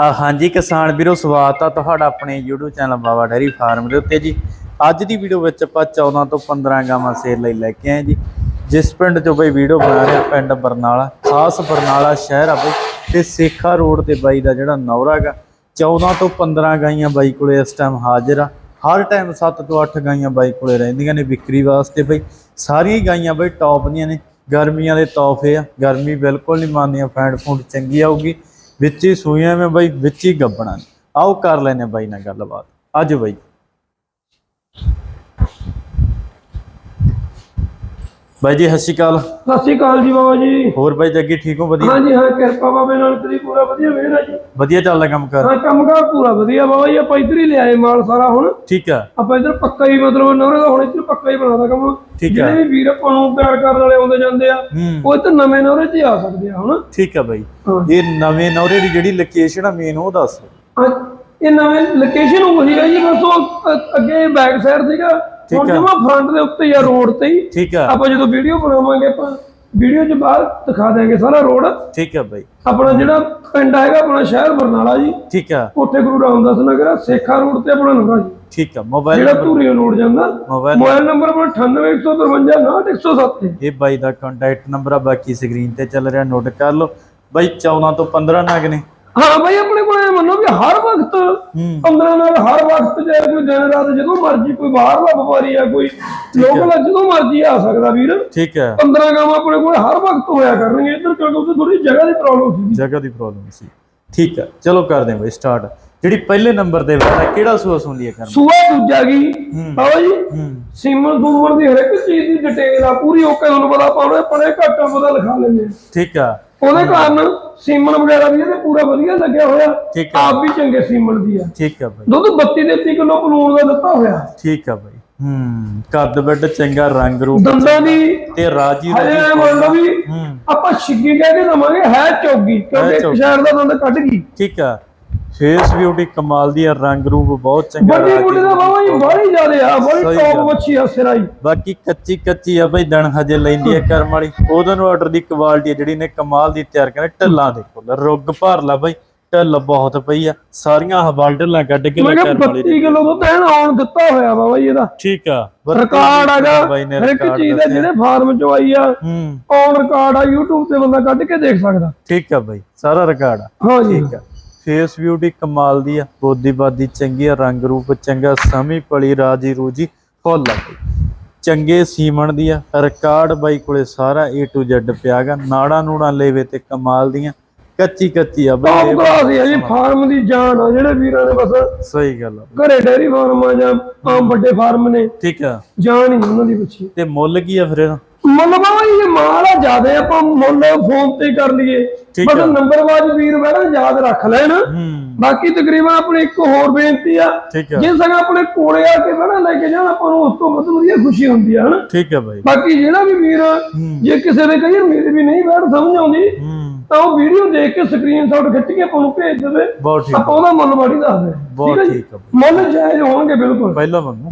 ਹਾਂਜੀ ਕਿਸਾਨ ਵੀਰੋ, ਸਵਾਗਤ ਆ ਤੁਹਾਡਾ ਆਪਣੇ YouTube channel Baba dairy farm ਦੇ ਉੱਤੇ ਜੀ। ਅੱਜ ਦੀ ਵੀਡੀਓ ਵਿੱਚ ਆਪਾਂ 14 ਤੋਂ 15 ਗਾਵਾਂ ਸੇਲ ਲਈ ਲੈ ਕੇ ਆਏ ਜੀ। ਜਿਸ ਪਿੰਡ ਚੋਂ ਬਈ ਵੀਡੀਓ ਬਣਾ ਰਿਹਾ ਪਿੰਡ ਬਰਨਾਲਾ, ਖਾਸ ਬਰਨਾਲਾ ਸ਼ਹਿਰ ਆ ਬਈ, ਤੇ ਸੇਖਾ ਰੋਡ ਤੇ ਬਾਈ ਦਾ ਜਿਹੜਾ ਨੌਰਾ ਗਾ 14 ਤੋਂ 15 ਗਾਈਆਂ ਬਾਈ ਕੋਲੇ ਇਸ ਟਾਈਮ ਹਾਜ਼ਰ ਆ। ਹਰ ਟਾਈਮ 7 ਤੋਂ 8 ਗਾਈਆਂ ਬਾਈ ਕੋਲੇ ਰਹਿੰਦੀਆਂ ਨੇ ਵਿਕਰੀ ਵਾਸਤੇ ਬਈ। ਸਾਰੀਆਂ ਗਾਈਆਂ ਬਈ ਟੌਪ ਦੀਆਂ ਨੇ। ਗਰਮੀਆਂ ਦੇ ਤੋਹਫੇ ਆ। ਗਰਮੀ ਬਿਲਕੁਲ ਨਹੀਂ ਮੰਨਦੀਆਂ ਫੈਂਡ ਫੂਡ ਚੰਗੀ ਆਊਗੀ। ਵਿੱਚ ਹੀ ਸੂਈਆਂ ਮੈਂ ਬਾਈ, ਵਿੱਚ ਹੀ ਗੱਬਣਾ। ਆਓ ਕਰ ਲੈਨੇ ਬਾਈ ਨਾਲ ਗੱਲਬਾਤ। ਅੱਜ ਬਾਈ। ਬਾਈ ਜੀ ਸਤਿ ਸ਼੍ਰੀ ਅਕਾਲ। ਸਤਿ ਸ਼੍ਰੀ ਅਕਾਲ ਜੀ ਬਾਬਾ ਜੀ। ਹੋਰ ਬਾਈ ਜੱਗੀ ਠੀਕ ਹੋ? ਵਧੀਆ? ਹਾਂਜੀ ਹਾਂ ਕਿਰਪਾ ਬਾਬੇ ਨਾਲ ਤੇਰੀ ਪੂਰਾ ਵਧੀਆ ਮਿਹਰ ਹੈ ਜੀ। ਵਧੀਆ ਚੱਲਦਾ ਕੰਮ ਕਰ? ਹਾਂ ਕੰਮਕਾਰ ਪੂਰਾ ਵਧੀਆ ਬਾਬਾ ਜੀ ਆਪਾਂ ਇੱਧਰ ਹੀ ਲਿਆਏ ਮਾਲ ਸਾਰਾ ਹੁਣ। ਠੀਕ ਆ। ਆਪਾਂ ਇੱਧਰ ਪੱਕਾ ਹੀ ਮਤਲਬ ਨਵਰੇ ਦਾ ਹੁਣ ਇੱਧਰ ਪੱਕਾ ਹੀ ਬਣਾਦਾ ਕੰਮ। ਠੀਕ ਆ। ਜਿਹੜੇ ਵੀਰ ਆਪਾਂ ਨੂੰ ਪਿਆਰ ਕਰਨ ਵਾਲੇ ਆਉਂਦੇ ਜਾਂਦੇ ਆ ਹੂੰ। ਉਹ ਇੱਧਰ ਨਵੇਂ ਨਵਰੇ 'ਚ ਹੀ ਆ ਸਕਦੇ ਆ ਹੁਣ ਠੀਕ ਆ ਬਾਈ। ਹਾਂ। ਇਹ ਨਵੇਂ ਨੌਰੇ ਦੀ ਜਿਹੜੀ ਲੋਕੇਸ਼ਨ ਆ ਮੇਨ ਉਹ ਦੱਸ। ਹਾਂ, ਇਹ ਨਵੇਂ ਲੋਕੇਸ਼ਨ ਉਹੀ ਹੈ ਜੀ ਬਸ ਉਹ ਅੱਗੇ ਬੈਕ ਸਾਈਡ ਸੀਗਾ। ਹੁਣ। ਜਮਾ ਫਰੰਟ ਦੇ ਉੱਤੇ ਜਾਂ ਰੋਡ ਤੇ ਹੀ। ਠੀਕ ਆ। ਆਪਾਂ ਜਦੋਂ ਵੀਡੀਓ ਬਣਾਵਾਂਗੇ ਆਪਾਂ ਵੀਡੀਓ 'ਚ ਬਾਹਰ ਦਿਖਾ ਦਿਆਂਗੇ ਸਾਰਾ ਰੋਡ ਠੀਕ ਆ ਬਾਈ। ਆਪਣਾ ਜਿਹੜਾ ਪਿੰਡ ਹੈਗਾ ਆਪਣਾ ਸ਼ਹਿਰ ਬਰਨਾਲਾ ਜੀ। ਠੀਕ ਆ। ਕੋਠੇ ਗੁਰੂ ਰਾਮਦਾਸ ਨਗਰ ਆ, ਸੇਖਾ ਰੋਡ ਤੇ ਆਪਣਾ ਨੰਬਰ ਜੀ। ਠੀਕ ਆ ਮੋਬਾਈਲ ਜਿਹੜਾ ਧੂਰੀਓ ਰੋਡ ਜਾਂਦਾ ਮੋਬਾਈਲ ਨੰਬਰ ਆਪਣਾ 9815598107 ਹੈ ਇਹ ਬਾਈ ਦਾ ਕੰਟੈਕਟ ਨੰਬਰ ਆ ਬਾਕੀ ਸਕਰੀਨ ਤੇ ਚੱਲ ਰਿਹਾ ਨੋਟ ਕਰ ਲਓ। ਬਾਈ 14 ਤੋਂ 15 ਨਗ ਨੇ। ਹਾਂ ਬਾਈ ਆਪਣੇ ਮੰਨੋ ਵੀ ਹਰ ਵਕਤ ਹੂੰ। 15 ਨਾਲ ਹਰ ਵਕਤ ਜੇ ਕੋਈ ਦਿਨ ਰਾਤ ਜਦੋਂ ਮਰਜ਼ੀ ਕੋਈ ਬਾਹਰਲਾ ਵਪਾਰੀ ਆ ਕੋਈ ਲੋਕਲ ਜਦੋਂ ਮਰਜ਼ੀ ਆ ਸਕਦਾ ਵੀਰ। ਠੀਕ ਹੈ। 15 ਗਾਵਾਂ ਆਪਣੇ ਕੋਲ ਹਰ ਵਕਤ ਹੋਇਆ ਕਰਨਗੇ ਇੱਧਰ ਕਿਉਂਕਿ ਉੱਥੇ ਥੋੜੀ ਜਗ੍ਹਾ ਦੀ ਪ੍ਰੋਬਲਮ ਸੀ। ਜਗ੍ਹਾ ਦੀ ਪ੍ਰੋਬਲਮ ਸੀ। ਠੀਕ ਹੈ ਚਲੋ ਕਰਦੇ ਹਾਂ ਬਾਈ ਸਟਾਰਟ ਜਿਹੜੀ ਪਹਿਲੇ ਨੰਬਰ ਤੇ ਬੈਠਾ ਕਿਹੜਾ ਸੂਆ ਸੁਣ ਲਿਆ ਕਰਨਾ? ਸੂਆ ਦੂਜਾ ਗਈ ਹੂੰ। ਬਾਬਾ ਜੀ ਹੂੰ। ਸੀਮਨ ਸੂਮਨ ਦੀ ਹਰ ਇੱਕ ਚੀਜ਼ ਦੀ ਡਿਟੇਲ ਆ ਪੂਰੀ ਓਕੇ ਤੁਹਾਨੂੰ ਪਤਾ ਪਾਉਣੇ ਪੜੇ ਘੱਟਾ ਪਤਾ ਲਿਖਾ ਲੈਂਦੇ ਠੀਕ ਆ। ਉਹਦੇ ਕਾਰਨ ਸੀਮਨ ਵਗੈਰਾ ਵੀ ਇਹਦੇ ਪੂਰਾ ਵਧੀਆ ਲੱਗਿਆ ਹੋਇਆ। ਠੀਕ ਆ ਆਪ ਵੀ ਚੰਗੇ ਸੀਮਨ ਦੀ ਆ। ਠੀਕ ਆ ਬਾਈ। ਦੁੱਧ 32 ਦੇ 30 ਕਿਲੋ ਪਲੂਣ ਦਾ ਦਿੱਤਾ ਹੋਇਆ। ਠੀਕ ਆ ਬਾਈ। ਹੂੰ ਕੱਦ ਬੱਡ ਚੰਗਾ ਰੰਗ ਰੂਪ ਦੰਦਾਂ ਦੀ ਤੇ ਰਾਜੀ ਹਜੇ ਵੀ ਹੂੰ। ਆਪਾਂ ਛਿੱਗੀ ਕਹਿ ਕੇ ਦਵਾਂਗੇ ਹੈ ਚੌਗੀ ਕਿਉਂਕਿ ਇੱਕ ਚੌਗੀ। ਸ਼ਹਿਰ ਦਾ ਦੰਦ ਕੱਢ ਗਈ। ਠੀਕ ਆ। ਫੇਸ ਬਿਊਟੀ ਕਮਾਲ ਦੀ ਆ ਰੰਗ ਰੂਪ ਬਹੁਤ ਚੰਗਾ ਵੱਡੀ ਰਾਜੀ ਬੁੱਢੀ ਦਾ ਬਾਬਾ ਜੀ ਬੜੀ ਜ਼ਿਆਦੇ ਆ ਬੜੀ ਟੌਪ। ਮੱਛੀ ਆ। ਸਿਰਾਈ ਬਾਕੀ ਕੱਚੀ ਕੱਚੀ ਆ ਬਈ ਦਣ ਹਜੇ ਲੈਂਦੀ ਆ ਕਰਮ ਵਾਲੀ। ਉਹਦੋਂ ਨੂੰ ਆਰਡਰ ਦੀ ਕੁਆਲਿਟੀ ਜਿਹੜੀ ਨੇ ਕਮਾਲ ਦੀ ਤਿਆਰ ਕਰੇ ਢੱਲਾਂ ਦੇਖੋ ਰੁੱਗ ਭਰ ਲਾ ਬਈ ਢੱਲ ਬਹੁਤ ਪਈ ਆ। ਸਾਰੀਆਂ ਹਵਾਲ ਢੱਲਾਂ ਕੱਢ ਕੇ ਲੈ ਕਰਮ ਵਾਲੀ 32 ਕਿਲੋ ਦੁੱਧ ਐਨ ਆਉਣ ਦਿੱਤਾ ਹੋਇਆ ਬਾਬਾ ਜੀ ਇਹਦਾ। ਠੀਕ ਆ ਰਿਕਾਰਡ ਹੈਗਾ। ਹਰ ਇੱਕ ਚੀਜ਼ ਦਾ। ਜਿਹੜੇ ਫਾਰਮ ਚੋਂ ਆਈ ਆ। ਹੂੰ। ਔਨ ਰਿਕਾਰਡ ਆ YouTube ਤੇ ਬੰਦਾ ਕੱਢ ਕੇ ਦੇਖ ਸਕਦਾ। ਠੀਕ ਆ ਬਈ ਸਾਰਾ ਰਿਕਾਰਡ ਆ। ਹਾਂ ਜੀ। ਠੀਕ ਆ। ਫੇਸ ਬਿਊਟੀ ਕਮਾਲ ਦੀ ਆ ਬੋਦੀ ਬਾਦੀ ਚੰਗੀ ਆ, ਰੰਗ ਰੂਪ ਚੰਗਾ, ਸਮੀ ਪਲੀ, ਰਾਜੀ ਰੂਜੀ ਫੁੱਲ ਆ। ਬਈ ਚੰਗੇ ਸੀਮਣ ਦੀ ਆ ਰਿਕਾਰਡ ਬਾਈ ਕੋਲੇ ਸਾਰਾ A to Z ਪਿਆਗਾ ਨਾੜਾ ਨੂੜਾ ਲੈਵੇ ਤੇ ਕਮਾਲ ਦੀਆਂ। ਕੱਚੀ ਕੱਚੀ ਆ ਬਈ ਟੌਪ ਇਹ ਕਲਾਸ ਦੀ ਆ ਜੀ ਫਾਰਮ ਦੀ ਜਾਨ ਆ ਜਿਹੜੇ ਵੀਰਾਂ ਨੇ ਬਸ ਸਹੀ ਗੱਲ ਆ। ਘਰੇ ਡੈਰੀ ਫਾਰਮ ਆ ਜਾਂ ਆਮ ਵੱਡੇ ਫਾਰਮ ਨੇ ਠੀਕ ਆ। ਜਾਨ ਹੀ ਉਹਨਾਂ ਦੀ ਪਿੱਛੇ। ਤੇ ਮੁੱਲ ਕੀ ਆ ਫਿਰ ਇਹਦਾ? ਮੁੱਲ ਬਾਬਾ ਜੀ ਇਹ ਮਾਲ ਆ ਜਿਆਦੇ ਆਪਾਂ ਮੁੱਲ ਫੋਨ ਤੇ ਕਰ ਲਈਏ। ਠੀਕ ਬਸ ਆ। ਨੰਬਰ ਵਾਜ ਵੀਰ ਬੈਠਾ ਯਾਦ ਰੱਖ ਲੈਣ। ਹੂੰ। ਬਾਕੀ ਤਕਰੀਬਨ ਆਪਣੀ ਇੱਕ ਹੋਰ ਬੇਨਤੀ ਆ ਠੀਕ ਆ। ਜੇ ਸਗਾ ਆਪਣੇ ਕੋਲੇ ਆ ਕੇ ਬਣਾ ਲੈ ਕੇ ਜਾਣ ਆਪਾਂ ਨੂੰ ਉਸ ਤੋਂ ਵੱਧ ਵਧੀਆ ਖੁਸ਼ੀ ਹੁੰਦੀ ਆ ਹਨਾ। ਠੀਕ ਆ ਬਾਈ। ਬਾਕੀ ਜਿਹੜਾ ਵੀ ਵੀਰ ਜੇ ਕਿਸੇ ਦੇ ਕਹੀਏ ਮੇਰੇ ਵੀ ਨਹੀਂ ਬੈਠ ਸਮਝ ਆਉਂਦੀ। ਹੂੰ। ਤਾਂ ਉਹ ਵੀਡੀਓ ਦੇਖ ਕੇ ਸਕਰੀਨਸ਼ਾਟ ਖਿੱਚ ਕੇ ਆਪਾਂ ਨੂੰ ਭੇਜ ਦੇਵੇ। ਬਹੁਤ ਠੀਕ ਆਪਾਂ ਉਹਦਾ ਮੁੱਲ ਮਾੜੀ ਦੱਸ ਦੇ ਬਹੁਤ ਠੀਕ ਆ। ਮੁੱਲ ਜਾਇਜ਼ ਹੋਣਗੇ ਬਿਲਕੁਲ। ਪਹਿਲਾ ਮੰਨੂ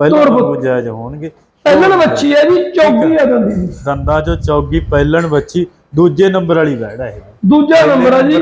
ਪਹਿਲਾ ਮੰਨੂ ਜਾਇਜ਼ ਹੋਣਗੇ। ਪਹਿਲਾਂ ਬੱਚੀ ਹੈ ਜੀ ਚੌਗੀ ਆ ਜਾਂਦੀ ਜੀ। ਦੰਦਾਂ ਚੋਂ ਚੌਗੀ ਪਹਿਲਣ ਬੱਚੀ ਦੂਜੇ ਨੰਬਰ ਵਾਲੀ ਵੈੜ ਹੈ ਦੂਜਾ ਨੰਬਰ ਆ ਜੀ।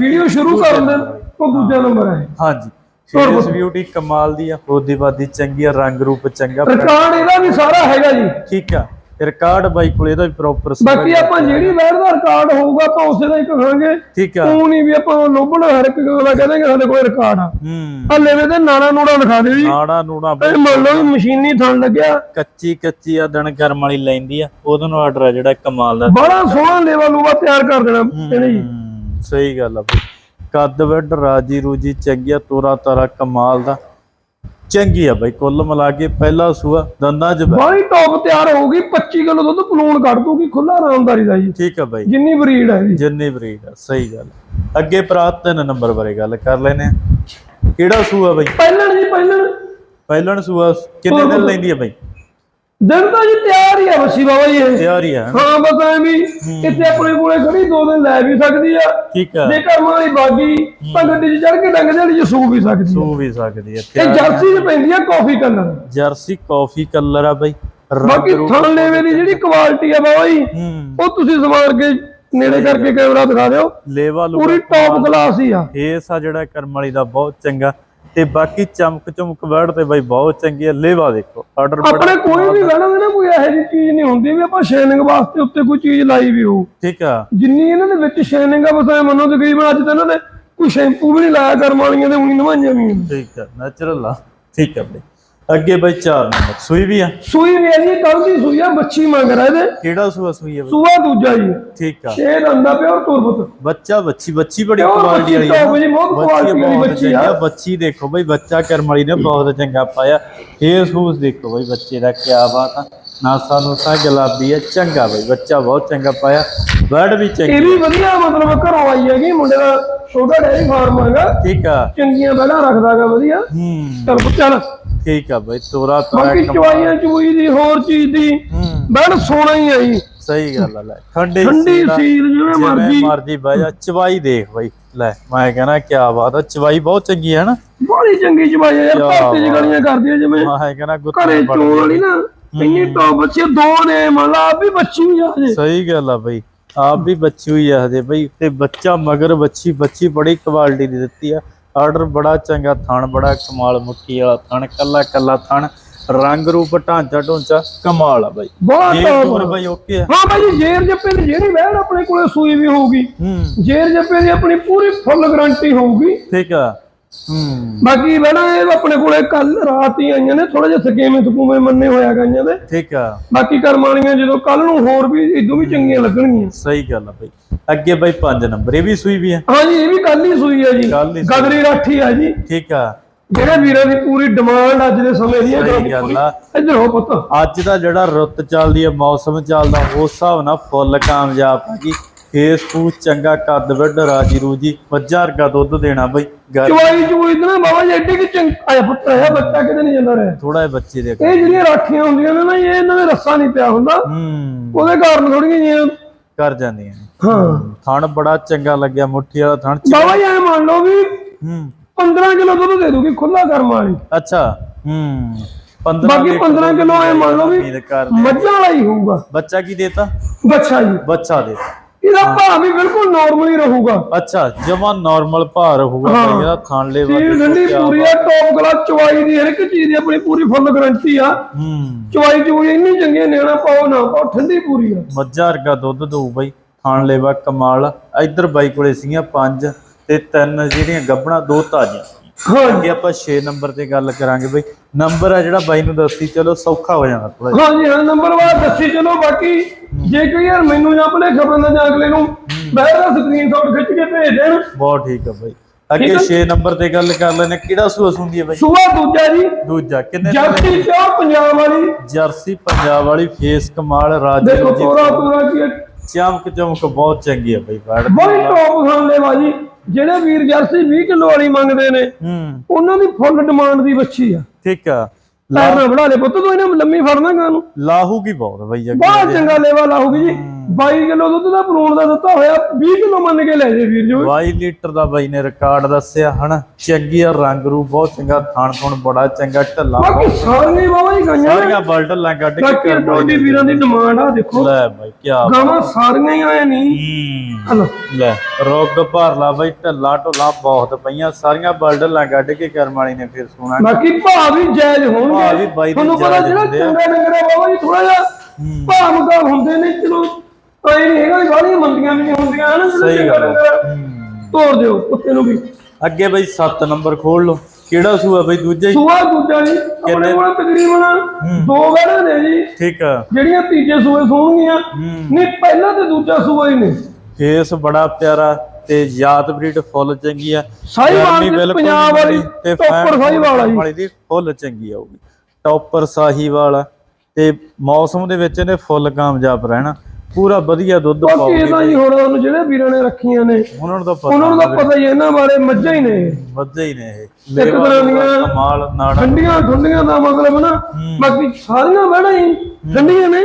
ਵੀਡੀਓ ਸ਼ੁਰੂ ਕਰਨ ਦੇ। ਉਹ ਦੂਜਾ ਨੰਬਰ ਹੈ ਹਾਂਜੀ। ਤੋਰ ਫੇਸ ਬਿਊਟੀ ਕਮਾਲ ਦੀ ਆ ਉਹਦੀ ਬਾਦੀ ਚੰਗੀ ਆ ਰੰਗ ਰੂਪ ਚੰਗਾ। ਰਿਕਾਰਡ ਇਹਦਾ ਵੀ ਸਾਰਾ ਹੈਗਾ ਜੀ। ਠੀਕ ਆ। ਰਿਕਾਰਡ ਬਾਈ ਕੋਲ ਇਹਦਾ ਵੀ ਪ੍ਰੋਪਰ ਬਾਕੀ ਆਪਾਂ ਜਿਹੜੀ ਵੈਰ ਦਾ ਰਿਕਾਰਡ ਹੋਊਗਾ ਆਪਾਂ ਉਸੇ ਦਾ ਹੀ ਕਹਾਂਗੇ ਠੀਕ ਆ। ਉਹ ਨਹੀਂ ਵੀ ਆਪਾਂ ਲੋਬਣ ਹਰ ਇੱਕ ਦਾ ਕਹਿੰਦੇ ਸਾਡੇ ਕੋਲ ਰਿਕਾਰਡ ਆ। ਹੂੰ। ਆ ਲੈਵੇ ਤੇ ਨਾਣਾ ਨੂੜਾ ਲਿਖਾ ਦਿਓ ਜੀ। ਨਾੜਾ ਨੂੜਾ ਇਹ ਮੰਨ ਲਓ ਮਸ਼ੀਨੀ ਥਣ ਲੱਗਿਆ। ਕੱਚੀ ਕੱਚੀ ਆ ਦਣ ਕਰਮ ਵਾਲੀ ਲੈਂਦੀ ਆ ਉਹਦੋਂ ਨੂੰ ਆਰਡਰ ਆ ਜਿਹੜਾ ਕਮਾਲ ਦਾ। ਬੜਾ ਸੋਹਣਾ ਲੈਵਲ ਲੂਗਾ ਤਿਆਰ ਕਰ ਦੇਣਾ ਇਹਨੇ ਜੀ। ਸਹੀ ਗੱਲ ਆ ਕੱਦ ਵੱਡ ਰਾਜੀ ਰੂਜੀ ਚੰਗੀ ਆ ਤੋਰਾ ਤਾਰਾ ਕਮਾਲ ਦਾ। ਚੰਗੀ ਆ ਬਈ ਕੁੱਲ ਮਿਲਾ ਕੇ ਪਹਿਲਾ ਸੂਆ ਦੰਦਾਂ 'ਚ ਬੈ- ਬੜੀ ਟੌਪ ਤਿਆਰ ਹੋਊਗੀ 25 ਕਿਲੋ ਦੁੱਧ ਪਲੂਣ ਕੱਢ ਦੂਗੀ ਖੁੱਲਾ ਆਰਾਮਦਾਰੀ ਦਾ ਜੀ। ਠੀਕ ਆ ਬਾਈ। ਜਿੰਨੀ ਬਰੀਡ ਹੈ ਜੀ ਜਿੰਨੀ ਬਰੀਡ ਆ ਸਹੀ ਗੱਲ। ਅੱਗੇ ਪ੍ਰਾਤ ਤਿੰਨ ਨੰਬਰ ਬਾਰੇ ਗੱਲ ਕਰ ਲੈਨੇ ਆ। ਕਿਹੜਾ ਸੂਆ ਬਈ? ਪਹਿਲਣ ਜੀ ਪਹਿਲਣ। ਪਹਿਲਣ ਸੂਆ ਕਿੰਨੇ ਦਿਨ ਲੈਂਦੀ ਆ ਬਈ? ਦਿਨ ਤਾਂ ਜੀ ਤਿਆਰ ਹੀ ਆ ਬੱਸੀ ਬਾਬਾ ਜੀ ਇਹ। ਤਿਆਰ ਹੀ ਆ? ਹਾਂ ਬਸ ਐ ਵੀ ਇੱਥੇ ਆਪਣੇ ਕੋਲੇ ਖੜੀ ਦੋ ਦਿਨ ਲੈ ਵੀ ਸਕਦੀ ਆ। ਠੀਕ ਆ। ਜੇ ਕਰਮ ਵਾਲੀ ਬਾਗੀ ਤਾਂ ਗੱਡੀ 'ਚ ਚੜ ਕੇ ਡੰਗ ਜਿਹੜੀ ਸੂ ਵੀ ਸਕਦੀ ਆ। ਸੂ ਵੀ ਸਕਦੀ ਆ ਇਹ ਤਿਆਰ ਜਰਸੀ 'ਚ ਪੈਂਦੀ ਆ coffee colour. Jersey coffee colour ਆ ਬਈ। ਰੰਗ ਬਾਕੀ ਰੂਪ ਥਣ ਲੈਵੇ ਦੀ ਜਿਹੜੀ ਕੁਆਲਿਟੀ ਆ ਬਾਬਾ ਜੀ ਹੂੰ। ਉਹ ਤੁਸੀਂ ਸਮਾਰ ਕੇ ਨੇੜੇ ਕਰਕੇ ਕੈਮਰਾ ਦਿਖਾ ਦਿਓ। ਲੇਵਾ ਲੂਗਾ। ਪੂਰੀ ਟੌਪ ਕਲਾਸ ਹੀ ਆ। ਫੇਸ ਆ ਜਿਹੜਾ ਕਰਮ ਵਾਲੀ ਦਾ ਬਹੁਤ ਚੰਗਾ ਤੇ ਬਾਕੀ ਚਮਕ ਚਮਕ ਵਰਡ ਤੇ ਬਾਈ ਬਹੁਤ ਚੰਗੀ ਆ। ਲੇਵਾ ਦੇਖੋ ਆਰਡਰ ਬੜਾ ਆਪਣੇ ਕੋਈ ਵੀ ਗਾਣਾ ਨਾ ਕੋਈ ਇਹੋ ਜਿਹੀ ਚੀਜ਼ ਨਹੀਂ ਹੁੰਦੀ ਵੀ ਆਪਾਂ ਸ਼ੇਨਿੰਗ ਵਾਸਤੇ ਉੱਤੇ ਕੋਈ ਚੀਜ਼ ਲਾਈ ਵੀ ਹੋਊ। ਠੀਕ ਆ। ਜਿੰਨੀ ਇਹਨਾਂ ਦੇ ਵਿੱਚ ਸ਼ੇਨਿੰਗ ਆ ਬਸ ਐਂ ਮੰਨੋ ਤਕਰੀਬਨ ਅੱਜ ਤਾਂ ਇਹਨਾਂ ਨੇ ਕੋਈ ਸ਼ੈਂਪੂ ਵੀ ਨਹੀਂ ਲਾਇਆ ਕਰਮ ਵਾਲੀਆਂ ਦੇ ਉਹੀ ਨਵਾਈਆਂ ਵੀ। ਠੀਕ ਆ ਨੈਚੁਰਲ ਆ। ਠੀਕ ਆ ਬਾਈ। ਅੱਗੇ ਬਾਈ 4 ਨੰਬਰ ਸੂਈ ਵੀ ਆ? ਸੂਈ ਵੀ ਹੈ ਜੀ ਕੱਲ ਦੀ ਸੂਈ ਆ ਬੱਚੀ ਮੰਗ ਰਿਹਾ ਇਹਦੇ। ਕਿਹੜਾ ਸੂਆ ਸੂਈ ਆ ਬਾਈ? ਸੂਆ ਦੂਜਾ ਜੀ। ਠੀਕ ਆ। ਛੇ ਦੰਦਾ ਪਿਆ ਔਰ ਤੁਰਬਤ ਬੱਚਾ ਬੱਚੀ ਬੱਚੀ ਬੜੀ ਕੁਆਲਿਟੀ ਵਾਲੀ ਬੱਚੀ ਆ ਜੀ, ਬਹੁਤ ਬੱਚੀ quality ਵਾਲੀ ਬੱਚੀ ਆ। ਬੱਚੀ ਦੇਖੋ ਬਈ ਬੱਚਾ ਕਰਮ ਵਾਲੀ ਨੇ ਬਹੁਤ ਚੰਗਾ ਪਾਇਆ। ਫੇਸ ਫੂਸ ਦੇਖੋ ਬਈ ਬੱਚੇ ਦਾ ਕੀ ਬਾਤ ਆ। ਨਾਸਾ ਨੂਸਾ ਗੁਲਾਬੀ ਹੈ ਚੰਗਾ ਬਈ ਬੱਚਾ ਬਹੁਤ ਚੰਗਾ ਪਾਇਆ। ਬਰਡ ਵੀ ਇਹ ਚੰਗੀ ਵੀ ਵਧੀਆ ਮਤਲਬ ਘਰੋਂ ਆਈ ਹੈਗੀ ਮੁੰਡੇ ਦਾ ਛੋਟਾ ਡੈਰੀ ਫਾਰਮ ਹੈਗਾ। ਠੀਕ ਆ। ਚੰਗੀਆਂ ਬਹਿਣਾ ਰੱਖਦਾਗਾ ਵਧੀਆ। ਹੂੰ। ਚੱਲ ਪੁੱਤ ਚੱਲ। ਠੀਕ ਆ ਬਈ ਤੋਰਾ ਤੋਰਾ ਬਾਕੀ ਚਵਾਈਆਂ ਚੂਈ ਦੀ ਹੋਰ ਚੀਜ਼ ਦੀ ਬੈਣ ਸੋਨਾ ਹੀ ਆ ਜੀ। ਸਹੀ ਗੱਲ ਆ ਲੈ ਠੰਡੀ ਠੰਡੀ ਸੀਲ ਜਿਵੇਂ ਮਰਜ਼ੀ। ਮਰਜ਼ੀ ਬਹਿ ਜਾ ਚਵਾਈ ਦੇਖ ਬਈ ਲੈ ਮੈਂ ਕਹਿੰਦਾ ਕੀ ਬਾਤ ਆ ਚਵਾਈ ਬਹੁਤ ਚੰਗੀ ਹੈ ਨਾ। ਬੜੀ ਚੰਗੀ ਚਵਾਈ ਆ ਯਾਰ ਭਾਰਤੀ ਚ ਗਲੀਆਂ ਕਰਦੀ ਜਿਵੇਂ। ਮੈਂ ਕਹਿੰਦਾ ਘਰੇ ਗੁੱਤੇ ਚੋਣ ਵਾਲੀ ਨਾ ਇੰਨੀ ਟੌਪ ਬੱਚੇ ਦੋ ਨੇ ਮੰਨ ਲਾ ਵੀ ਬੱਚੀ ਵੀ ਆ ਜੇ ਸਹੀ ਗੱਲ ਆ ਬਈ ਆਪ ਵੀ ਬੱਚੀ ਹੋਈ ਆ ਹਜੇ ਬਈ ਤੇ ਬੱਚਾ ਮਗਰ ਬੱਚੀ ਬੱਚੀ ਬੜੀ ਕੁਆਲਿਟੀ ਦੀ ਦਿੱਤੀ ਆ। ਆਰਡਰ ਬੜਾ ਚੰਗਾ ਥਣ ਬੜਾ ਕਮਾਲ ਮੁੱਠੀ ਵਾਲਾ ਥਣ ਕੱਲਾ ਕੱਲਾ ਥਣ ਰੰਗ ਰੂਪ ਢਾਂਚਾ ਢੋਂਚਾ ਕਮਾਲ ਆ ਬਈ। ਬਹੁਤ ਟੂਰ ਬਈ ਓਕੇ ਆ। ਹਾਂ ਭਾਈ ਜੇਰ ਜੱਪੇ ਦੀ ਜਿਹੜੀ ਵਹਿਣ ਆਪਣੇ ਕੋਲੇ ਸੂਈ ਵੀ ਹੋਊਗੀ। ਜੇਰ ਜੱਪੇ ਦੀ ਆਪਣੀ ਪੂਰੀ ਫੁੱਲ ਗਾਰੰਟੀ ਹੋਊਗੀ। ਠੀਕ ਆ। ਬਾਕੀ ਵਹਿਣਾ ਇਹ ਆਪਣੇ ਕੋਲੇ ਕੱਲ ਰਾਤ ਹੀ ਆਈਆਂ ਨੇ ਥੋੜਾ ਜਿਹਾ ਸਕੇਵੇਂ ਸਕੂਵੇਂ ਮੰਨੇ ਹੋਇਆ ਗਈਆਂ ਦੇ ਠੀਕ ਆ। ਬਾਕੀ ਕਰਮ ਵਾਲੀਆਂ ਜਦੋਂ ਕੱਲ ਨੂੰ ਹੋਰ ਵੀ ਇਦੋਂ ਵੀ ਚੰਗੀਆਂ ਲੱਗਣਗੀਆਂ। ਸਹੀ ਗੱਲ ਆ ਬਈ। ਅੱਗੇ ਬਈ 5 ਨੰਬਰ ਇਹ ਵੀ ਸੂਈ ਵੀ ਆ? ਹਾਂਜੀ ਇਹ ਵੀ ਕੱਲ ਹੀ ਸੂਈ ਹੈ ਜੀ। ਗਦਰੀ ਰਾਠੀ ਆ ਜੀ। ਠੀਕ ਆ। ਜਿਹੜੇ ਵੀਰਾਂ ਦੀ ਪੂਰੀ ਡਿਮਾਂਡ ਅੱਜ ਦੇ ਸਮੇਂ ਦੀ ਹੈ ਆ। ਇੱਧਰ ਹੋ ਪੁੱਤ। ਅੱਜ ਦਾ ਜਿਹੜਾ ਰੁੱਤ ਚੱਲਦੀ ਹੈ ਮੌਸਮ ਚੱਲਦਾ ਉਸ ਹਿਸਾਬ ਨਾਲ ਫੁੱਲ ਕਾਮਯਾਬ ਆ ਜੀ। ਫੇਸ ਫੂਸ ਚੰਗਾ ਕੱਦ ਵੱਡ ਰਾਜੀ ਰੂਜੀ ਮੱਝਾਂ ਵਰਗਾ ਦੁੱਧ ਦੇਣਾ ਬਈ ਗੱਲ ਚਵਾਈ ਚੂਈ ਨਾ ਬਾਬਾ ਜੀ ਐਡੀ ਕਿ ਚੰਗ ਆਇਆ ਪੁੱਤ ਆਇਆ ਬੱਚਾ ਕਿਤੇ ਨਹੀਂ ਜਾਂਦਾ ਰਿਹਾ। ਥੋੜਾ ਜਿਹਾ ਬੱਚੇ ਦੇ ਇਹ ਜਿਹੜੀਆਂ ਰਾਠੀਆਂ ਹੁੰਦੀਆਂ ਨੇ ਨਾ ਇਹ ਇਹਨਾਂ ਦੇ ਰੱਸਾ ਨਹੀਂ ਪਿਆ ਹੁੰਦਾ। ਹੂੰ। ਉਹਦੇ ਕਾਰਨ ਥੋੜੀਆਂ ਜਿਹੀਆਂ ਕਰ ਜਾਂਦੀਆਂ ਨੇ। ਹਾਂ। ਥਣ ਬੜਾ ਚੰਗਾ ਲੱਗਿਆ ਮੁੱਠੀ ਵਾਲਾ ਥਣ ਬਾਬਾ ਜੀ ਐ ਮੰਨ ਲਓ ਵੀ ਹੂੰ। 15 ਕਿਲੋ ਦੁੱਧ ਦੇ ਦੂਗੀ ਖੁੱਲਾ ਕਰਮ ਵਾਲੀ। ਅੱਛਾ ਹੂੰ। 15 ਬਾਕੀ 15 ਕਿਲੋ ਐ ਮੰਨ ਲਓ ਵੀ ਮੱਝਾਂ ਵਾਲਾ ਹੀ ਹੋਊਗਾ। ਬੱਚਾ ਕੀ ਦੇਤਾ? ਬੱਚਾ ਜੀ। ਬੱਚਾ ਦੇ ਇਹਦਾ ਭਾਅ ਵੀ ਬਿਲਕੁਲ ਨਾਰਮਲ ਹੀ ਰਹੂਗਾ। ਅੱਛਾ ਜਮਾ ਨਾਰਮਲ ਭਾਰ ਹੋਊਗਾ ਹਾਂ। ਬਈ ਇਹਦਾ ਥਣ ਲੈ ਸੀਲ ਠੰਡੀ ਪੂਰੀ ਆ ਟੌਪ ਕਲਾਸ ਚਵਾਈ ਦੀ ਹਰ ਇੱਕ ਚੀਜ਼ ਦੀ ਆਪਣੀ ਪੂਰੀ ਫੁੱਲ ਗਾਰੰਟੀ ਆ। ਹੂੰ। ਚਵਾਈ ਚੂਈ ਇੰਨੀ ਚੰਗੀ ਆ, ਨਿਆਣਾ ਪਾਓ ਨਾ ਪਾਓ ਠੰਡੀ ਪੂਰੀ ਆ। ਮੱਝਾਂ ਵਰਗਾ ਦੁੱਧ ਦਊ ਬਈ ਖਾਣ ਲੈਵਾ ਕਮਾਲ। ਇੱਧਰ ਬਾਈ ਕੋਲੇ ਸੀਗੀਆਂ ਪੰਜ ਤੇ ਤਿੰਨ ਜਿਹੜੀਆਂ ਗੱਬਣਾ ਦੋ ਤਾਜ਼ੀਆਂ। ਹਾਂ ਅੱਗੇ ਆਪਾਂ 6 ਨੰਬਰ ਤੇ ਗੱਲ ਕਰਾਂਗੇ ਬਈ। ਨੰਬਰ ਆ ਜਿਹੜਾ ਬਾਈ ਨੂੰ ਦੱਸੀ ਚਲੋ ਸੌਖਾ ਹੋ ਜਾਣਾ ਥੋੜਾ ਹਾਂ ਜੀ ਹਾਂ ਨੰਬਰ ਵਾਰ ਦੱਸੀ ਚਲੋ ਬਾਕੀ ਜੇ ਕੋਈ ਯਾਰ ਮੈਨੂੰ ਜਾਂ ਆਪਣੇ ਖਬਰ ਨਾ ਜਾਂ ਅਗਲੇ ਨੂੰ ਬਾਹਰ ਦਾ ਸਕਰੀਨਸ਼ਾਟ ਖਿੱਚ ਕੇ ਭੇਜ ਦੇਣ। ਬਹੁਤ ਠੀਕ ਆ ਬਾਈ। ਅੱਗੇ 6 ਨੰਬਰ ਤੇ ਗੱਲ ਕਰ ਲੈਣੇ ਕਿਹੜਾ ਸੂਆ ਸੁੰਦੀ ਹੈ ਬਾਈ? ਸੂਆ ਦੂਜਾ ਜੀ। ਦੂਜਾ ਕਿੰਨੇ ਜਰਸੀ ਪਿਓਰ ਪੰਜਾਬ ਵਾਲੀ। ਜਰਸੀ ਪੰਜਾਬ ਵਾਲੀ ਫੇਸ ਕਮਾਲ ਰਾਜੀ ਦੇਖੋ ਤੋਰਾ ਤੋਰਾ ਕੀ। ਚਮਕ ਚਮਕ ਬਹੁਤ ਚੰਗੀ ਹੈ ਬਾਈ ਬੈੜ ਟੌਪ ਖਾਂਦੇ ਬਾਜੀ। ਜਿਹੜੇ ਵੀਰ ਜਰਸੀ 20 ਕਿਲੋ ਵਾਲੀ ਮੰਗਦੇ ਨੇ ਉਹਨਾਂ ਦੀ ਫੁੱਲ ਡਿਮਾਂਡ ਦੀ ਬੱਚੀ ਆ। ਠੀਕ ਆ। ਨਾ ਬੜਾ ਲੈ ਪੁੱਤ ਤੂੰ ਇਹਨਾਂ ਲੰਮੀ ਫੜਨਾ ਗਾ ਨੂੰ ਲਾਹੂਗੀ ਬਹੁਤ ਬਾਈ ਬੜਾ ਚੰਗਾ ਲੇਵਾ ਲਾਹੂਗੀ ਜੀ। 22 ਕਿਲੋ ਦੁੱਧ ਦਾ ਪਰੂਣ ਦਾ ਦਿੱਤਾ ਹੋਇਆ 20 ਕਿਲੋ ਮੰਨ ਕੇ ਲੈ ਜੇ ਵੀਰ ਜੋ 22 ਲੀਟਰ ਦਾ ਬਾਈ ਨੇ ਰਿਕਾਰਡ ਦੱਸਿਆ ਹਨਾ? ਚੰਗੀ ਆ ਰੰਗ ਰੂ ਬਹੁਤ ਚੰਗਾ ਥਾਣ ਥੁਣ ਬੜਾ ਚੰਗਾ ਢੱਲਾ ਬਾਕੀ ਸਾਰੀਆਂ ਬਾਬਾ ਜੀ ਗਾਈਆਂ ਸਾਰੀਆਂ ਬਲਟ ਲਾਂ ਕੱਢ ਕੇ ਟੋਡੀ ਵੀਰਾਂ ਦੀ ਡਿਮਾਂਡ ਆ ਦੇਖੋ। ਲੈ ਬਾਈ ਕੀ ਗਾਵਾਂ ਸਾਰੀਆਂ ਹੀ ਆਏ ਨਹੀਂ। ਲੈ ਰੋਗ ਭਰ ਲਾ ਬਾਈ ਢੱਲਾ ਢੋਲਾ ਬਹੁਤ ਪਈਆਂ ਸਾਰੀਆਂ ਬਲਟ ਲਾਂ ਕੱਢ ਕੇ ਕਰਮ ਵਾਲੀ ਨੇ ਫਿਰ ਸੋਣਾ ਬਾਕੀ ਭਾਅ ਵੀ ਜਾਇਜ਼ ਹੋਣਗੇ। ਤੁਹਾਨੂੰ ਪਤਾ ਜਿਹੜਾ ਆ। ਚੰਗਾ ਡੰਗਰਾ ਬਾਬਾ ਜੀ ਥੋੜਾ ਜਿਹਾ ਭਾਅ ਮੁਕਾ ਹੁੰਦੇ ਨੇ ਚਲੋ ਐ ਨਹੀਂ ਹੈਗਾ ਬਾਹਲੀਆਂ ਮੰਦੀਆਂ ਵੀ ਹੁੰਦੀਆਂ ਹਨ ਸਹੀ ਗੱਲ ਤੋੜ ਦਿਓ ਕੁੱਤੇ ਨੂੰ ਵੀ। ਅੱਗੇ ਬਾਈ 7 ਨੰਬਰ ਖੋਲ ਲਓ। ਕਿਹੜਾ ਸੂਆ ਬਾਈ ਦੂਜਾ ਹੀ? ਸੂਆ ਦੂਜਾ ਜੀ ਆਪਣੇ ਕੋਲ ਤਕਰੀਬਨ ਦੋ ਗੜੇ ਨੇ ਜੀ। ਠੀਕ ਆ। ਜਿਹੜੀਆਂ ਤੀਜੇ ਸੂਏ ਸੋਣਗੀਆਂ। ਨਹੀਂ ਪਹਿਲਾ ਤੇ ਦੂਜਾ ਸੂਆ ਹੀ ਨੇ। ਫੇਸ ਬੜਾ ਪਿਆਰਾ ਤੇ ਯਾਦ ਬਰੀਡ ਫੁੱਲ ਚੰਗੀ ਆ। ਸਾਹੀਵਾਲ ਗਰਮੀ ਦੀ ਬਿਲਕੁਲ ਪੰਜਾਬ ਨਹੀਂ ਵਾਲੀ ਤੇ ਟੋਪਰ ਫੈਨ ਸਾਹੀਵਾਲ ਆ ਜੀ ਵਾਲੀ ਦੀ ਫੁੱਲ ਚੰਗੀ ਆਊਗੀ। ਟੌਪਰ ਸਾਹੀਵਾਲ ਆ ਤੇ ਮੌਸਮ ਦੇ ਵਿੱਚ ਇਹਨੇ ਫੁੱਲ ਕਾਮਯਾਬ ਰਹਿਣਾ। ਪੂਰਾ ਵਧੀਆ ਦੁੱਧ ਬਾਕੀ ਪਾਉਗੀ ਇਹਦਾ ਹੀ ਹੋਰ ਉਹਨੂੰ ਜਿਹੜੇ ਵੀਰਾਂ ਨੇ ਰੱਖੀਆਂ ਨੇ ਉਹਨਾਂ ਨੂੰ ਤਾਂ ਉਹਨਾਂ ਨੂੰ ਪਤਾ ਤਾਂ ਪਤਾ ਹੀ ਹੈ ਇਹਨਾਂ ਬਾਰੇ ਮੱਝਾਂ ਹੀ ਨੇ। ਵੱਧੇ ਹੀ ਨੇ ਇਹ। ਇੱਕ ਤਰ੍ਹਾਂ ਦੀਆਂ ਕਮਾਲ ਨਾੜਾ। ਠੰਡੀਆਂ ਠੰਡੀਆਂ ਦਾ ਮਤਲਬ ਨਾ ਬਾਕੀ ਸਾਰੀਆਂ ਬਹਿਣਾ ਹੀ ਠੰਡੀਆਂ ਨੇ।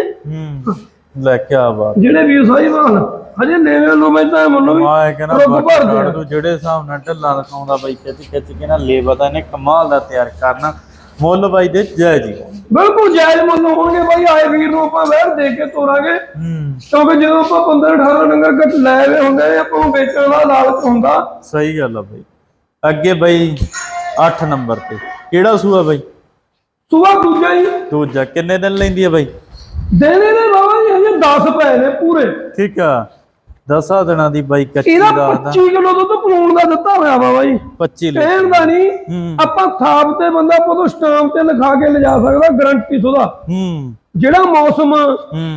ਲੈ ਕੇ ਆ ਬਾਤ। ਜਿਹੜੇ ਵੀਰ ਸਾਹੀਵਾਲ ਹਜੇ ਲੈਵੇਂ ਨੂੰ ਮੈਂ ਤਾਂ ਮੰਨੋ ਵੀ ਮੈਂ ਕਹਿੰਦਾ ਰੱਬ ਭਰ। ਤੂੰ ਜਿਹੜੇ ਹਿਸਾਬ ਨਾਲ ਢੱਲਾ ਦਿਖਾਉਂਦਾ ਬਾਈ ਖਿੱਚ ਖਿੱਚ ਕੇ ਨਾ ਲੇਵਾ ਦਾ ਇਹਨੇ ਕਮਾਲ ਦਾ ਤਿਆਰ ਕਰਨਾ। ਮੁੱਲ ਬਾਈ ਦੇ ਜੈ ਜੀ। ਬਿਲਕੁਲ ਜਾਇਜ਼ ਮੁੱਲ ਹੋਣਗੇ ਬਾਈ ਆਏ ਵੀਰ ਨੂੰ ਆਪਾਂ ਵਹਿਰ ਦੇ ਕੇ ਤੋਰਾਂਗੇ। ਹੂੰ। ਕਿਉਂਕਿ ਜਦੋਂ ਆਪਾਂ 15 18 ਡੰਗਰ ਕੱਟ ਲੈ ਵੇ ਹੁੰਦੇ ਨੇ ਆਪਾਂ ਨੂੰ ਵੇਚਣ ਦਾ ਲਾਲਚ ਹੁੰਦਾ। ਸਹੀ ਗੱਲ ਆ ਬਾਈ। ਅੱਗੇ ਬਾਈ 8 ਨੰਬਰ ਤੇ। ਕਿਹੜਾ ਸੂਆ ਬਾਈ? ਸੁਬਾ ਦੂਜਾ ਹੀ ਦੂਜਾ। ਕਿੰਨੇ ਦਿਨ ਲੈਂਦੀ ਆ ਬਾਈ? ਦੇਣੇ ਨੇ ਬਾਬਾ ਜੀ ਹਜੇ 10 ਪਏ ਨੇ ਪੂਰੇ। ਠੀਕ ਆ। 10 ਦਿਨਾਂ ਦੀ ਬਾਈ ਕੱਚੀ ਇਹਦਾ ਰਾਤ ਦਾ 25 ਕਿਲੋ ਦੁੱਧ ਪਲੂਣ ਦਾ ਦਿੱਤਾ ਹੋਇਆ ਬਾਬਾ ਜੀ 25 ਲੀਟਰ ਕਹਿਣ ਦਾ ਨਹੀਂ ਆਪਾਂ ਥਾਪ ਤੇ ਬੰਦਾ ਪਤੋ ਸਟਾਮ ਤੇ ਲਿਖਾ ਕੇ ਲਿਜਾ ਸਕਦਾ ਗਰੰਟੀ ਸੁਦਾ ਹੂੰ। ਜਿਹੜਾ ਮੌਸਮ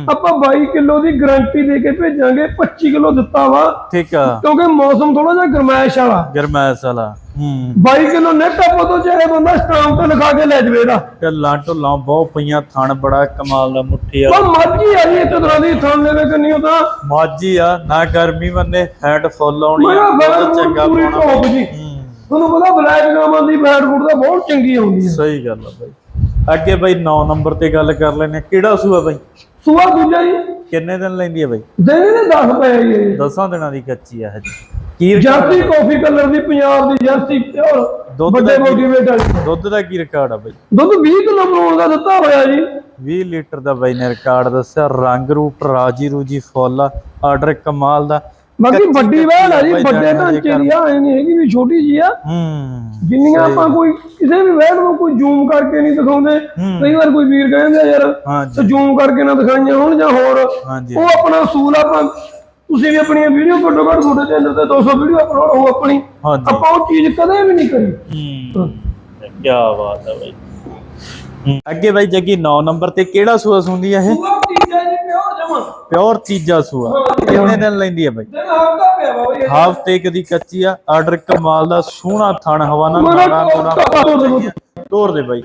ਆਪਾਂ 22 ਕਿਲੋ ਦੀ ਗਰੰਟੀ ਦੇ ਕੇ ਭੇਜਾਂਗੇ 25 ਕਿਲੋ ਦਿੱਤਾ ਵਾ। ਠੀਕ ਆ। ਕਿਉਂਕਿ ਮੌਸਮ ਥੋੜਾ ਜਿਹਾ ਗਰਮੈਸ਼ ਵਾਲਾ। ਗਰਮੈਸ ਵਾਲਾ ਹੂੰ। 22 ਕਿਲੋ ਨੈਟ ਆਪਾਂ ਤੋਂ ਚਾਹੇ ਬੰਦਾ ਸਟਾਮ ਤੇ ਲਿਖਾ ਕੇ ਲੈ ਜਵੇ ਇਹਦਾ। ਢੱਲਾਂ ਢੁੱਲਾਂ ਬਹੁਤ ਪਈਆਂ ਥਣ ਬੜਾ ਕਮਾਲ ਦਾ ਮੁੱਠੀ ਆ ਪਰ ਮਰਜ਼ੀ ਆ ਜੀ ਇੱਕ ਤਰ੍ਹਾਂ ਦੀ ਥਾਂ ਲੈਵੇ ਕੰਨੀ ਉਹ ਤਾਂ। ਮਾਜੀ ਆ ਨਾ ਗਰਮੀ ਮੰਨੇ ਫੈਟ ਫੁੱਲ ਆਉਣੀ ਆ ਚੰਗਾ ਪਾਉਣਾ ਤੁਹਾਨੂੰ ਪਤਾ ਬਲੈਕ ਗਾਵਾਂ ਦੀ ਫੈਟ ਫੂਡ ਤਾਂ ਬਹੁਤ ਚੰਗੀ ਆਉਂਦੀ ਹੈ ਸਹੀ ਗੱਲ ਆ ਬਾਈ। ਅੱਗੇ ਬਾਈ 9 ਨੰਬਰ ਤੇ ਗੱਲ ਕਰ ਲੈਨੇ ਕਿਹੜਾ ਸੂਆ ਬਾਈ? ਸੁਆ ਦੂਜਾ ਜੀ। ਕਿੰਨੇ ਦਿਨ ਲੈਂਦੀ ਆ ਬਾਈ? ਦੇਣੇ ਨੇ 10 ਪਏ ਜੀ। ਦਸਾਂ ਦਿਨਾਂ ਦੀ ਕੱਚੀ ਆ ਹਜੇ। ਕੀ ਜਰਸੀ ਕਾਫੀ ਕਲਰ ਦੀ ਪੰਜਾਬ ਦੀ ਜਰਸੀ ਪਿਓਰ ਵੱਡੇ ਮੋਟੀਵੇਟਰ ਦੁੱਧ ਦਾ ਕੀ ਰਿਕਾਰਡ ਆ ਬਾਈ? ਦੁੱਧ 20 ਕਿਲੋ ਬਣਾਉਣ ਦਾ ਦਿੱਤਾ ਹੋਇਆ ਜੀ। 20 ਲੀਟਰ ਦਾ ਬਾਈ ਨੇ ਰਿਕਾਰਡ ਦੱਸਿਆ। ਰੰਗ ਰੂਪ ਰਾਜੀ ਰੂਜੀ ਫੁੱਲ ਆਰਡਰ ਕਮਾਲ ਦਾ। ਬਾਕੀ ਵੱਡੀ ਵਹਿਣ ਆ ਜੀ ਵੱਡੇ ਢਾਂਚੇ ਦੀ ਆ ਨਹੀਂ ਹੈਗੀ ਵੀ ਛੋਟੀ ਜੀ ਆ। ਹੂੰ। ਜਿੰਨੀਆਂ ਆਪਾਂ ਕੋਈ ਕਿਸੇ ਵੀ ਵਹਿਣ ਨੂੰ ਕੋਈ ਜ਼ੂਮ ਕਰਕੇ ਨਹੀਂ ਦਿਖਾਉਂਦੇ ਹੂੰ। ਕਈ ਵਾਰ ਕੋਈ ਵੀਰ ਕਹਿੰਦੇ ਯਾਰ ਹਾਂਜੀ। ਜ਼ੂਮ ਕਰਕੇ ਨਾ ਦਿਖਾਈਆਂ ਹੋਣ ਜਾਂ ਹੋਰ। ਉਹ ਆਪਣਾ ਅਸੂਲ ਆ, ਆਪਾਂ ਤੁਸੀਂ ਵੀ ਆਪਣੀਆਂ ਵੀਡੀਓ ਘੱਟੋ ਘੱਟ ਤੁਹਾਡੇ ਚੈਨਲ ਤੇ 200 ਵੀਡੀਓ ਅਪਲੋਡ ਹੋ ਆਪਣੀ ਆਪਾਂ ਉਹ ਚੀਜ਼ ਕਦੇ ਵੀ ਨਹੀਂ ਕਰੀ। ਹੂੰ। ਕੀ ਬਾਤ ਹੈ। ਬਾਈ ਹੂੰ। ਅੱਗੇ ਬਾਈ ਜੱਗੀ 9 ਨੰਬਰ ਤੇ ਕਿਹੜਾ ਸੂਆ ਸੁੰਦੀ ਆ ਇਹ? ਪਿਓਰ ਤੀਜਾ ਸੂਆ। ਕਿੰਨੇ ਦਿਨ ਲੈਂਦੀ ਆ ਬਾਈ? ਦਿਨ ਹਫਤਾ ਪਿਆ ਬਾਬਾ ਜੀ। ਹਾਫ ਤੇ ਕਦੀ ਕੱਚੀ ਆ ਆਰਡਰ ਕਮਾਲ ਦਾ ਸੋਹਣਾ ਥਣ ਹਵਾਨਾ ਨਾੜਾ ਨੂੜਾ ਤੋੜ ਦੇ। ਬਾਈ।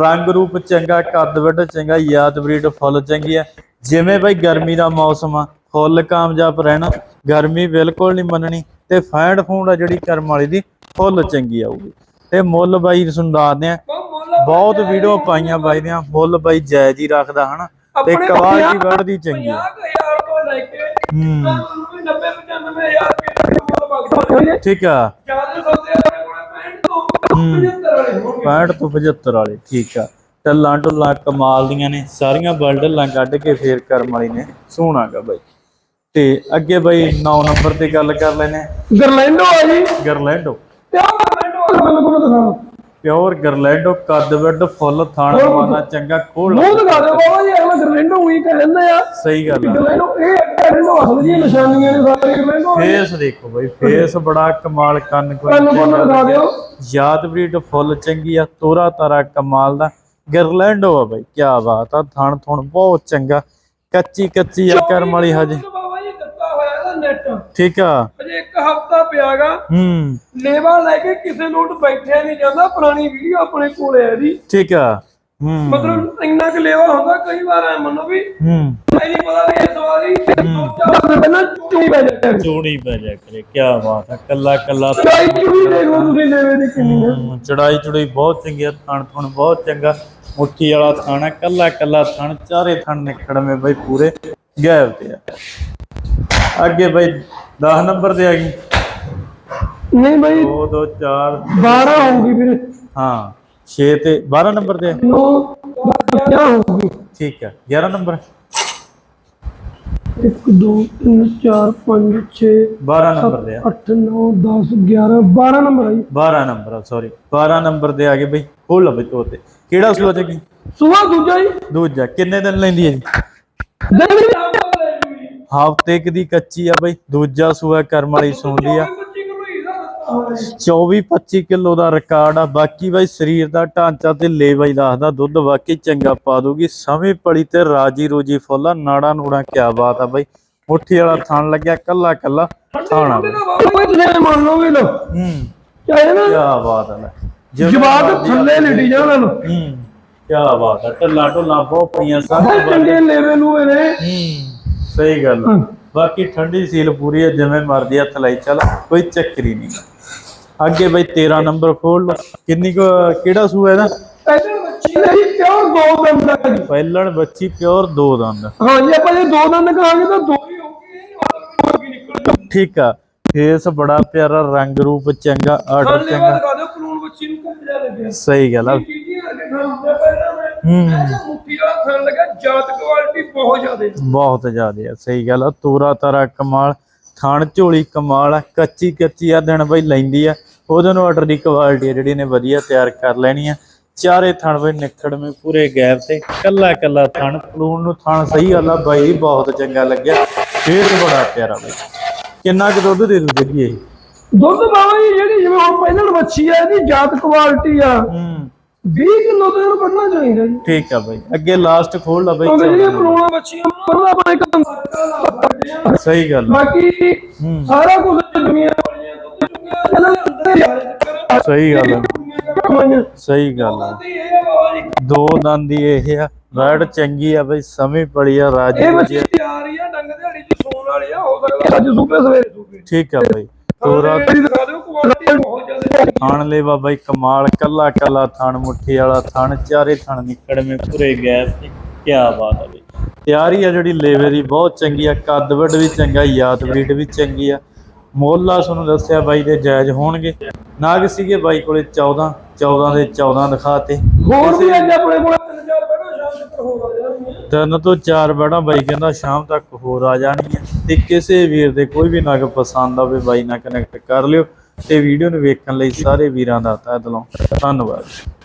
ਰੰਗ ਰੂਪ ਚੰਗਾ ਕੱਦ ਵੱਡ ਚੰਗਾ ਯਾਦ ਬਰੀਡ ਫੁੱਲ ਚੰਗੀ ਆ। ਜਿਵੇਂ ਬਾਈ ਗਰਮੀ ਦਾ ਮੌਸਮ ਆ ਫੁੱਲ ਕਾਮਯਾਬ ਰਹਿਣਾ ਗਰਮੀ ਬਿਲਕੁਲ ਨਹੀਂ ਮੰਨਣੀ ਤੇ ਫੈਂਡ ਫੂੰਡ ਆ ਜਿਹੜੀ ਕਰਮ ਵਾਲੀ ਦੀ ਫੁੱਲ ਚੰਗੀ ਆਊਗੀ। ਤੇ ਮੁੱਲ ਬਾਈ ਤੁਹਾਨੂੰ ਦੱਸਦੇ ਆ ਬਹੁਤ ਵੀਡੀਓ ਪਾਈਆਂ ਬਾਈ ਦੀਆਂ ਮੁੱਲ ਬਾਈ ਜਾਇਜ਼ ਹੀ ਰੱਖਦਾ ਹਨਾ। ਤੇ ਆਪਣੇ ਕੁਆਲਿਟੀ ਵੱਧਦੀ ਚੰਗੀ। ਆ 50000 ਤੋਂ ਲੈ ਕੇ ਹੂੰ। 90 95000 ਰੁਪਏ ਦਾ ਠੀਕ ਆ। ਜ਼ਿਆਦਾ ਸੌਦੇ ਆਪਣੇ ਕੋਲ 65 ਤੋਂ 75 ਵਾਲੇ ਹੋਣਗੇ। 65 ਤੋਂ 75 ਵਾਲੇ ਠੀਕ ਆ। ਟੱਲਾਂ ਟੁੱਲਾਂ ਕਮਾਲ ਦੀਆਂ ਨੇ ਸਾਰੀਆਂ ਬਲਡਲਾਂ ਕੱਢ ਕੇ ਫੇਰ ਕਰਮ ਵਾਲੀ ਨੇ ਸੋਹਣਾਗਾ ਬਾਈ। ਤੇ ਅੱਗੇ ਬਾਈ 9 ਨੰਬਰ ਤੇ ਗੱਲ ਕਰ ਲੈਨੇ ਗਰਲੈਂਡੋ ਆ ਜੀ। ਗਰਲੈਂਡੋ। ਪਿਓਰ ਗਰਲੈਂਡੋ ਕੱਦ ਵੱਡ ਫੁੱਲ ਥਾਣ ਵਾਲਾ ਚੰਗਾ ਖੋਲ ਮੂੰਹ ਦਿਖਾ ਦਿਓ ਬਾਬਾ ਜੀ ਅਗਲਾ ਗਰਲੈਂਡੋ ਉਹੀ ਕਹਿੰਦੇ ਆ ਸਹੀ ਗੱਲ ਆ। ਗਰਲੈਂਡੋ ਇਹ ਗਰਲੈਂਡੋ ਅਸਲ ਦੀਆਂ ਨਿਸ਼ਾਨੀਆਂ ਨੇ ਸਾਰੇ ਗਰਲੈਂਡੋ ਫੇਸ ਦੇਖੋ ਬਾਈ ਫੇਸ ਬੜਾ ਕਮਾਲ ਕੰਨ ਕੋਲ ਦਿਖਾ ਦਿਓ। ਯਾਦ ਬਰੀਡ ਫੁੱਲ ਚੰਗੀ ਆ ਤੋਰਾ ਤਾਰਾ ਕਮਾਲ ਦਾ। ਗਰਲੈਂਡੋ ਆ ਬਾਈ ਕੀ ਬਾਤ ਆ ਥਣ ਥੁਣ ਬਹੁਤ ਚੰਗਾ। ਕੱਚੀ ਕੱਚੀ ਆ ਕਰਮ ਵਾਲੀ ਹਜੇ। ਜੀ ਠੀਕ ਆ। ਅਜੇ ਇੱਕ ਹਫਤਾ ਪਿਆਗਾ। ਹੂੰ। ਲੇਵਾ ਲੈ ਕੇ ਕਿਸੇ ਲੋਟ ਬੈਠਿਆ ਨਹੀਂ ਜਾਂਦਾ ਪੁਰਾਣੀ ਵੀਡੀਓ ਆਪਣੇ ਕੋਲੇ ਹੈ ਜੀ ਠੀਕ ਆ। ਹੂੰ ਮਤਲਬ ਇੰਨਾ ਕੁ ਲੇਵਾ ਹੁੰਦਾ ਕਈ ਵਾਰ ਐ ਮੰਨੋ ਵੀ ਹੂੰ। ਨਹੀਂ ਪਤਾ ਵੀ ਇਸ ਵਾਰੀ ਦੋ ਚਾਰ ਦਿਨ ਪਹਿਲਾਂ ਚੂਈ ਪੈ ਜਾਂਦੇ ਚੂੜੀ ਪੈ ਜਾ ਕਰੇ ਕੀ ਬਾਤ ਆ ਕੱਲਾ ਕੱਲਾ ਚੂਈ ਦੇਖ ਲਓ ਤੁਸੀਂ ਲੇਵੇ ਦੀ ਕਿੰਨੀ ਹੈ। ਹੂੰ, ਚੜਾਈ ਚੁੜਾਈ ਬਹੁਤ ਚੰਗੀ ਆ ਥਣ ਥਣ ਬਹੁਤ ਚੰਗਾ ਮੁੱਠੀ ਵਾਲਾ ਥਣ ਆ ਕੱਲਾ ਕੱਲਾ ਥਣ ਚਾਰੇ ਥਣ ਨਿਕੜਵੇਂ ਬਈ ਪੂਰੇ ਗੈਬ ਤੇ ਆ। ਅੱਗੇ ਬਈ 10 ਨੰਬਰ ਤੇ ਆ ਗਈ। ਨਹੀਂ ਬਈ 2 2 4 12 ਹੋਊਗੀ ਵੀਰੇ ਹਾਂ। 6 ਤੇ 12 ਨੰਬਰ ਤੇ ਆ। 9 ਕਿਆ ਹੋਊਗੀ ਠੀਕ ਆ 11 ਨੰਬਰ 1 2 3 4 5 6 12 ਨੰਬਰ ਤੇ ਆ। 8 9 10 11 12 ਨੰਬਰ ਆਈ 12 ਨੰਬਰ ਸੌਰੀ 12 ਨੰਬਰ ਤੇ ਆ ਗਏ ਬਈ। ਖੋਲ ਬਈ ਤੋ ਤੇ। ਕਿਹੜਾ ਸੂਆ ਤੇ ਕੀ ਸੁਬਾ ਦੂਜਾ ਜੀ। ਦੂਜਾ ਕਿੰਨੇ ਦਿਨ ਲੈਂਦੀ ਹੈ ਜੀ? ਦੇ ਹਫ਼ਤੇ ਕੁ ਦੀ ਕੱਚੀ ਆ ਬਈ ਦੂਜਾ ਸੂਆ ਕਰਮ ਵਾਲੀ ਸੌਂਦੀ ਆ। 24 25 ਕਿਲੋ ਦਾ ਰਿਕਾਰਡ ਆ। ਬਾਕੀ ਬਾਈ ਸਰੀਰ ਦਾ ਢਾਂਚਾ ਤੇ ਲੇਵਾ ਹੀ ਦੱਸਦਾ ਦੁੱਧ ਵਾਕਈ ਚੰਗਾ ਪਾ ਦੂਗੀ ਸਮੇਂ ਪੜੀ ਤੇ ਰਾਜੀ ਰੋਜੀ ਫੁੱਲਾ ਨਾੜਾ ਨੂੜਾ ਕਿਆ ਬਾਤ ਆ ਬਾਈ। ਮੁੱਠੀ ਵਾਲਾ ਥਣ ਲੱਗਿਆ ਕੱਲਾ ਕੱਲਾ ਥਾਣਾ ਬਈ। ਤੁਸੀਂ ਮੰਨ ਲਓ ਵੀ ਲੋ ਹੂੰ। ਚਾਹੇ ਨਾ ਕਿਆ ਬਾਤ ਆ ਲੈ। ਜਿਵੇਂ ਜਵਾਬ ਥੱਲੇ ਲਿਟੀ ਜਾਣ ਨੂੰ ਹੂੰ। ਕਿਆ ਬਾਤ ਆ। ਢੱਲਾ ਢੁੱਲਾ ਬਹੁਤ ਪਈਆਂ ਬਹੁਤ ਚੰਗੇ ਲੈਵਲ ਨੂੰ ਨੇ। ਹੂੰ। ਸਹੀ ਗੱਲ। ਬਾਕੀ ਠੰਡੀ ਸੀਲ ਪੂਰੀ ਹੈ ਜਿਵੇਂ ਮਰਜ਼ੀ ਹੱਥ ਲਈ ਚੱਲ। ਕੋਈ ਚੱਕਰੀ ਨਹੀਂ। ਅੱਗੇ ਬਈ 13 ਨੰਬਰ ਖੋਲ ਕਿੰਨੀ ਕੁ ਕਿਹੜਾ ਸੂਆ ਇਹਦਾ? ਇਹਦੇ ਬੱਚੀ ਨਹੀਂ ਕਿਉਂ ਦੋ ਦੰਦ ਲੱਗੀ ਪਹਿਲਣ ਬੱਚੀ ਪਿਓਰ ਦੋ ਦੰਦ। ਹਾਂ ਜੇ ਆਪਾਂ ਜੇ ਦੋ ਦੰਦ ਕਹਾਂਗੇ ਤਾਂ ਦੋ ਹੀ ਹੋਊਗੀ ਇਹ ਮਤਲਬ ਹੋਊਗੀ ਨਿਕਲ ਜਾ ਠੀਕ ਆ। ਫੇਸ ਬੜਾ ਪਿਆਰਾ ਰੰਗ ਰੂਪ ਚੰਗਾ ਆਰਡਰ ਚੰਗਾ। ਦਿਓ ਬੱਚੀ ਨੂੰ ਲੱਗਿਆ ਸਹੀ ਗੱਲ ਆ। ਹੂੰ। ਇਹ ਤਾਂ ਮੁੱਠੀ ਵਾਲਾ ਥਣ ਲੱਗਾ ਜਾਤ ਕੁਆਲਿਟੀ ਬਹੁਤ ਜ਼ਿਆਦੇ। ਬਹੁਤ ਜ਼ਿਆਦਾ ਆ ਸਹੀ ਗੱਲ ਆ। ਤੂਰਾ ਤਾਰਾ ਕਮਾਲ। ਥਣ ਝੋਲੀ ਕਮਾਲ ਆ ਕੱਚੀ ਕੱਚੀ ਆ ਦਿਨ ਬਈ ਲੈਂਦੀ ਆ। ਉਹਦੇ ਨੂੰ ਆਰਡਰ ਦੀ ਕੁਆਲਿਟੀ ਆ ਜਿਹੜੀ ਨੇ ਵਧੀਆ ਤਿਆਰ ਕਰ ਲੈਣੀ ਆ। ਚਾਰੇ ਥਣ ਬਈ ਨਿਖੜਵੇਂ ਪੂਰੇ ਗੈਪ ਤੇ ਕੱਲਾ ਕੱਲਾ ਥਣ ਪਲੂਣ ਨੂੰ ਥਣ ਸਹੀ ਗੱਲ ਆ ਬਾਈ ਬਹੁਤ ਚੰਗਾ ਲੱਗਿਆ। ਫੇਰ ਬੜਾ ਪਿਆਰਾ ਬਈ। ਕਿੰਨਾ ਕੁ ਦੁੱਧ ਦੇ ਦੂ ਦੇਖੀਏ ਦੁੱਧ ਬਾਬਾ ਜੀ ਜਿਹੜੀ ਜਿਵੇਂ ਹੁਣ ਪਹਿਲਾਂ ਵੱਛੀ ਆ ਇਹਦੀ ਜਾਤ ਕੁਆਲਿਟੀ ਆ। ਹੂੰ। 20 ਕਿਲੋ ਤੋਂ ਇਹਨੂੰ ਕੱਢਣਾ ਚਾਹੀਦਾ ਜੀ। ਠੀਕ ਆ ਬਈ। ਅੱਗੇ ਲਾਸਟ ਖੋਲ ਲਾ ਬਈ ਕਿਉਂਕਿ ਜਿਹੜੀਆਂ। ਪਰੋਣਾ ਬੱਚੀਆਂ ਪਰਦਾ ਆਪਣਾ ਲਾ ਸਹੀ ਗੱਲ ਆ। ਬਾਕੀ ਸਾਰਾ ਕੁਝ ਦੁਨੀਆ ਵਾਲੀਆਂ ਦੁੱਧ ਚੁੰਗੀਆਂ ਇਹਨਾਂ ਦੇ ਅੰਦਰ ਯਾਰ ਚੱਕਰ ਸਹੀ ਗੱਲ ਆ। ਕਮਾਈਆਂ ਸਹੀ ਗੱਲ ਆ। ਤੇ ਇਹ ਆ ਬਾਬਾ ਜੀ। ਦੋ ਦੰਦੀ ਇਹ ਆ। ਬੈਡ ਚੰਗੀ ਆ ਬਈ ਸਮੇਂ ਪੜੀ ਆ ਰਾਜੀ ਇਹ। ਬੱਚੀ ਤਿਆਰ ਹੀ ਆ ਡੰਗ ਦਿਹਾੜੀ ਚ ਸੌਣ ਵਾਲੀ ਆ ਹੋ ਸਕਦਾ ਅੱਜ ਸੂਪੇ ਸਵੇਰੇ ਸੂਪੇ। ਠੀਕ ਆ ਬਈ। ਮੇਰੀ ਦਿਖਾ ਦਿਓ ਕੁਆਲਿਟੀ ਬਹੁਤ ਜ਼ਿਆਦਾ ਥਣ ਲੈ ਬਾਬਾ ਜੀ ਕਮਾਲ ਕੱਲਾ ਕੱਲਾ ਥਣ ਮੁੱਠੀ ਵਾਲਾ ਥਣ ਚਾਰੇ ਥਣ ਨਿਕੜਵੇਂ ਪੂਰੇ ਗੈਸ ਤੇ ਕੀ ਬਾਤ ਬਈ। ਤਿਆਰੀ ਆ ਜਿਹੜੀ ਲੇਵੇ ਦੀ ਬਹੁਤ ਚੰਗੀ ਆ ਕੱਦ ਵੱਡ ਵੀ ਚੰਗਾ ਯਾਦ ਬਰੀਡ ਵੀ ਚੰਗੀ ਆ। ਮੋਲਾ ਤੁਹਾਨੂੰ ਦੱਸਿਆ ਬਾਈ ਦੇ ਜਾਇਜ਼ ਹੋਣਗੇ। ਨਾਗ ਸੀਗੇ ਬਾਈ ਕੋਲੇ 14 14 ਦੇ 14 ਦਿਖਾਤੇ ਹੋਰ ਵੀ ਅੱਜ ਆਪਣੇ ਕੋਲ ਤਿੰਨ ਚਾਰ ਬੈਠੋ ਤਿੰਨ ਤੋਂ ਚਾਰ ਬੈੜਾਂ ਬਾਈ ਕਹਿੰਦਾ ਸ਼ਾਮ ਤੱਕ ਹੋਰ ਆ ਜਾਣਗੀਆਂ ਤੇ ਕਿਸੇ ਵੀਰ ਦੇ ਕੋਈ ਵੀ ਨਗ ਪਸੰਦ ਆਵੇ ਬਾਈ ਨਾਲ ਕਨੈਕਟ ਕਰ ਲਿਓ ਤੇ ਵੀਡੀਓ ਨੂੰ ਵੇਖਣ ਲਈ ਸਾਰੇ ਵੀਰਾਂ ਦਾ ਤਹਿ ਦਿਲੋਂ ਧੰਨਵਾਦ।